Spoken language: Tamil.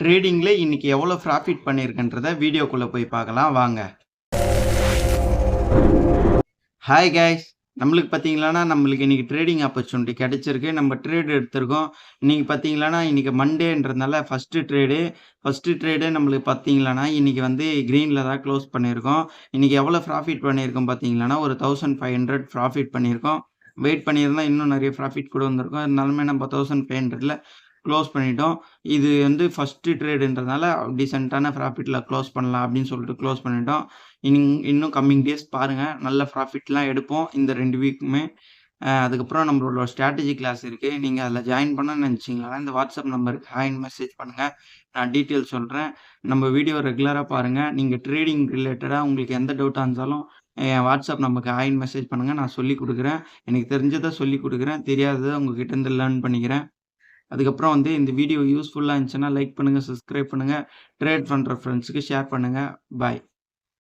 ட்ரேடிங்கில் இன்றைக்கி எவ்வளோ ப்ராஃபிட் பண்ணியிருக்கன்றத வீடியோக்குள்ளே போய் பார்க்கலாம் வாங்க. Hi guys! நம்மளுக்கு பார்த்தீங்களானா, நம்மளுக்கு இன்றைக்கி ட்ரேடிங் ஆப்பர்ச்சுனிட்டி கிடைச்சிருக்கு. நம்ம ட்ரேடு எடுத்திருக்கோம். இன்றைக்கி பார்த்தீங்களான்னா இன்றைக்கி மண்டேன்றதுனால ஃபர்ஸ்ட்டு ட்ரேடு. ஃபர்ஸ்ட்டு ட்ரேடே நம்மளுக்கு பார்த்தீங்களானா, இன்றைக்கி வந்து க்ரீனில் தான் க்ளோஸ் பண்ணியிருக்கோம். இன்றைக்கி எவ்வளோ ப்ராஃபிட் பண்ணியிருக்கோம் பார்த்தீங்களான்னா ஒரு 1500 ப்ராஃபிட் பண்ணியிருக்கோம். வெயிட் பண்ணியிருந்தா இன்னும் நிறைய ப்ராஃபிட் கூட வந்திருக்கும். இருந்தாலுமே நம்ம 1500ல க்ளோஸ் பண்ணிட்டோம். இது வந்து ஃபர்ஸ்ட்டு ட்ரேடுன்றதுனால டீசென்ட்டான ப்ராஃபிட்டில் க்ளோஸ் பண்ணலாம் அப்படின்னு சொல்லிட்டு க்ளோஸ் பண்ணிட்டோம். இன் இன்னும் கம்மிங் டேஸ் பாருங்கள் நல்ல ப்ராஃபிட்லாம் எடுப்போம் இந்த ரெண்டு வீக்குமே. அதுக்கப்புறம் நம்மளோட ஸ்ட்ராட்டஜி கிளாஸ் இருக்குது நீங்கள் அதில் ஜாயின் பண்ண நினச்சிங்களா இந்த வாட்ஸ்அப் நம்பருக்கு ஹாயின் மெசேஜ் பண்ணுங்கள் நான் டீட்டெயில் சொல்கிறேன் நம்ம வீடியோ ரெகுலராக பாருங்கள் நீங்கள் ட்ரேடிங் ரிலேட்டடாக உங்களுக்கு எந்த டவுட்டாக இருந்தாலும் என் வாட்ஸ்அப் நம்பருக்கு ஹாயின் மெசேஜ் பண்ணுங்கள் நான் சொல்லிக் கொடுக்குறேன் எனக்கு தெரிஞ்சதை சொல்லிக் கொடுக்குறேன் தெரியாததை உங்ககிட்ட இருந்து லேர்ன் பண்ணிக்கிறேன். அதுக்கப்புறம் வந்து இந்த வீடியோ யூஸ்ஃபுல்லாக இருந்துச்சுன்னா லைக் பண்ணுங்கள் சப்ஸ்கிரைப் பண்ணுங்கள் ட்ரேட் பண்ணுற ஃப்ரெண்ட்ஸுக்கு ஷேர் பண்ணுங்கள் பாய்.